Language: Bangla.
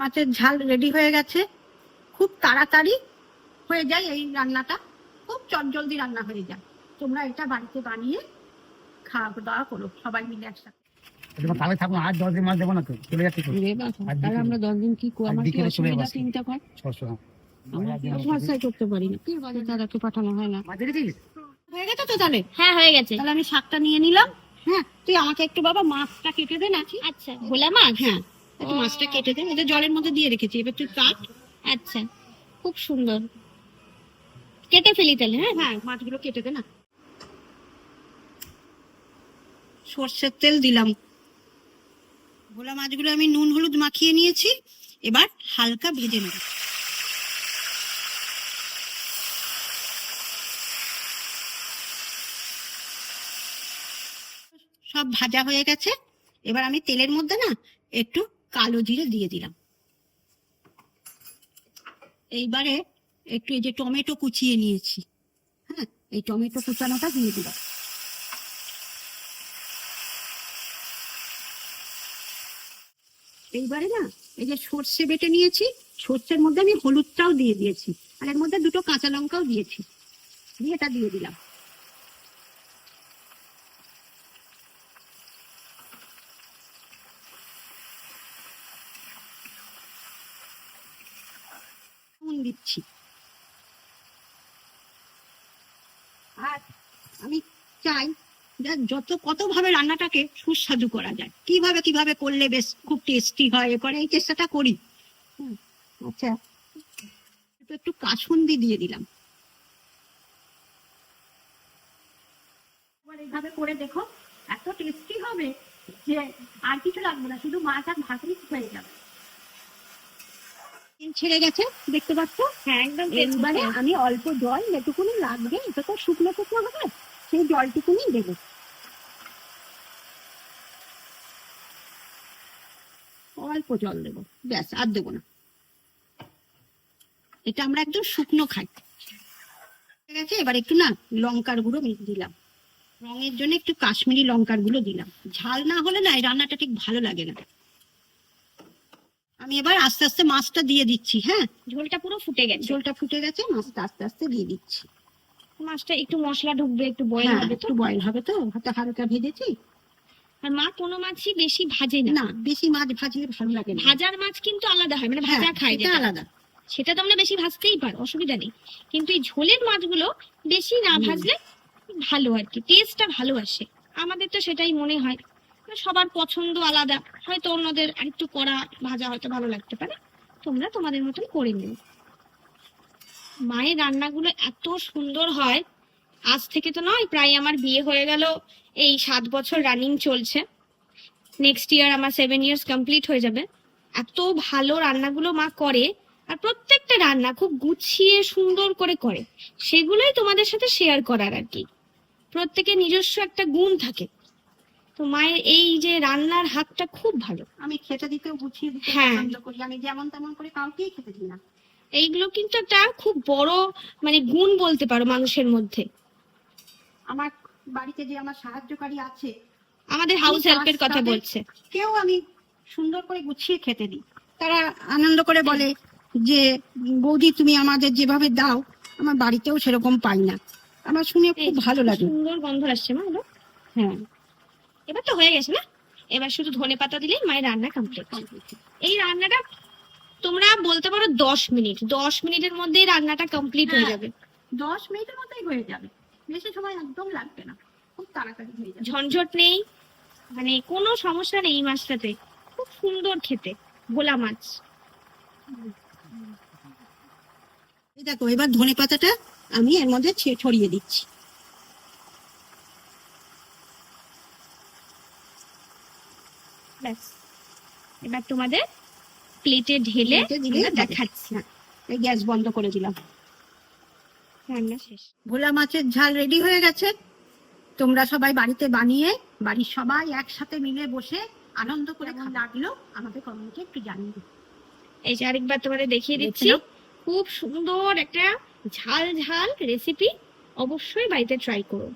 মাছের ঝাল রেডি হয়ে গেছে। খুব তাড়াতাড়ি হয়ে যায় এই রান্নাটা। খুব চটজলদি রান্না হয়ে যায়। তোমরা এটা বাড়িতে বানিয়ে খাওয়া দাওয়া করো সবাই মিলে একসাথে। তাহলে থাকুন আর দশ দিন মাস দেবো না তো। চলে যাচ্ছে তো। রে বাবা, আর তাহলে আমরা দশ দিন কি করব? আমার কি অসুবিধা চিন্তা কর ছশো আমরা কি করতে পারি না। কি বাজার দাদাকে পাঠানো হয় না। হয়ে গেছে তো তাহলে? হ্যাঁ হয়ে গেছে। তাহলে আমি শাকটা নিয়ে নিলাম। হ্যাঁ তুই আমাকে একটু বাবা মাছটা কেটে দে নাকি আচ্ছা। ভোলা মাছ? হ্যাঁ। একটু মাছটা কেটে দে এটা জলের মধ্যে দিয়ে রেখেছি। এবার তুই কাট। আচ্ছা খুব সুন্দর। কেটে ফেলি তাহলে হ্যাঁ? হ্যাঁ মাছগুলো কেটে দে না। সর্ষের তেল দিলাম। ভোলা মাছগুলো আমি নুন হলুদ মাখিয়ে নিয়েছি। এবার হালকা ভেজে নেব। সব ভাজা হয়ে গেছে। এবার আমি তেলের মধ্যে না একটু কালো জিরে দিয়ে দিলাম। এইবারে একটু এই যে টমেটো কুচিয়ে নিয়েছি হ্যাঁ? এই টমেটো কুচানোটা দিয়ে দিলাম। এইবারে না, এই যে সর্ষে বেটে নিয়েছি, সর্ষের মধ্যে আমি হলুদটাও দিয়ে দিয়েছি, আর এর মধ্যে দুটো কাঁচা লঙ্কাও দিয়েছি, দিয়ে এটা দিয়ে দিলাম নুন দিচ্ছি। আর আমি চাই যত কত ভাবে রান্নাটাকে সুস্বাদু করা যায়। কীভাবে কীভাবে করলে বেশ খুব টেস্টি হয় এরপরে এই চেষ্টাটা করি। আচ্ছা। একটু কাসুন্দি দিয়ে দিলাম। এইভাবে করে দেখো, এত টেস্টি হবে যে আর কিছু লাগবে না, শুধু মাছ আর ভাতই হয়ে যাবে। ছেড়ে গেছে দেখতে পাচ্ছ? হ্যাঁ একদম এবারে আমি অল্প জল যেটুকুনি লাগবে এটা তো শুকনো শুকনো হবে সেই জলটুকুনি দেবো। অল্প জল দেবো ব্যাস আর দেবো না। এটা আমরা একদম শুকনো খাই। ঠিক আছে এবার একটু না লঙ্কার গুঁড়ো দিলাম। রঙের জন্য একটু কাশ্মীরি লঙ্কার গুঁড়ো দিলাম। ঝাল না হলে না এই রান্নাটা ঠিক ভালো লাগে না। আমি এবার আস্তে আস্তে মাছটা দিয়ে দিচ্ছি হ্যাঁ? ঝোলটা পুরো ফুটে গেছে। ঝোলটা ফুটে গেছে মাছটা আস্তে আস্তে দিয়ে দিচ্ছি। মাছটা একটু মশলা ঢুকবে একটু বয়েল হ্যাঁ, হবে তো? একটু বয়েল হবে তো হাতে হালকা ভেজেছি। আর মা কোনো মাছই বেশি ভাজে না। না বেশি মাছ ভাজলে ভালো লাগে না। ভাজার মাছ কিন্তু আলাদা হয় মানে হ্যাঁ, ভাজা খায় যেটা। আলাদা। সেটা তো তোমরা বেশি ভাজতেই পারো অসুবিধা নেই। কিন্তু এই ঝোলের মাছগুলো বেশি না ভাজলে ভালো আর কি টেস্টটা ভালো আসে। আমাদের তো সেটাই মনে হয়। সবার পছন্দ আলাদা। হয়তো অন্যদের আরেকটু কড়া ভাজা হয়তো ভালো লাগতে পারে। তোমরা তোমাদের মতন করে নিও। মায়ের রান্নাগুলো এত সুন্দর হয়। আজ থেকে তো নয়, প্রায় আমার বিয়ে হয়ে গেল। এই সাত বছর রানিং চলছে। নেক্সট ইয়ার আমার সেভেন ইয়ার্স কমপ্লিট হয়ে যাবে। এত ভালো রান্নাগুলো মা করে আর প্রত্যেকটা রান্না খুব গুছিয়ে, সুন্দর করে করে। সেগুলোই তোমাদের সাথে শেয়ার করার আর কি। প্রত্যেকের নিজস্ব একটা গুণ থাকে। তো মায়ের এই যে রান্নার হাতটা খুব ভালো। আমি খেতে দিতেও গুছিয়ে দিতে হ্যাঁ। পছন্দ করি। আমি যেমন তেমন করে কাউকেই খেতে দিই না। এইগুলো কিন্তু একটা খুব বড় মানে গুণ বলতে পারো মানুষের মধ্যে। আমার বাড়িতে যে আমার সাহায্যকারী আছে আমাদের হাউস হেল্পের কথা বলছে। কেউ আমি সুন্দর করে গুছিয়ে খেতে দিই। তারা আনন্দ করে বলে যে বৌদি তুমি আমাদের যেভাবে দাও আমার বাড়িতেও সেরকম পাই না। আমার শুনে খুব ভালো লাগে। সুন্দর গন্ধ আসছে মা হ্যাঁ। এবার তো হয়ে গেছে না? এবার শুধু ধনে পাতা দিলেই মায়ের রান্না কমপ্লিট এই রান্নাটা তোমরা বলতে পারো দশ মিনিট। দশ মিনিটের মধ্যেই রান্নাটা কমপ্লিট হয়ে হ্যাঁ। যাবে। দশ মিনিটের মধ্যেই হয়ে যাবে। বেশি সময় একদম লাগবে না। খুব তাড়াতাড়ি হয়ে যাবে। ঝঞ্ঝট নেই। মানে কোনো সমস্যা নেই এই মাছটাতে। খুব সুন্দর খেতে। ভোলা মাছ। এই দেখো এবার ধনে পাতাটা আমি এর মধ্যে ছড়িয়ে দিচ্ছি। এবার তোমাদের প্লেটে ঢেলে। দেখাচ্ছি। হ্যাঁ, গ্যাস বন্ধ করে দিলাম। রান্না শেষ। ভোলা মাছের ঝাল রেডি হয়ে গেছে। তোমরা সবাই বাড়িতে বানিয়ে বাড়ির সবাই একসাথে মিলে বসে আনন্দ করে লাগল? আমাদের কমেন্টে একটু জানিয়ে। এই যে আরেকবার তোমাদের দেখিয়ে দেখে দিচ্ছি খুব সুন্দর একটা ঝাল ঝাল রেসিপি অবশ্যই বাড়িতে ট্রাই করো।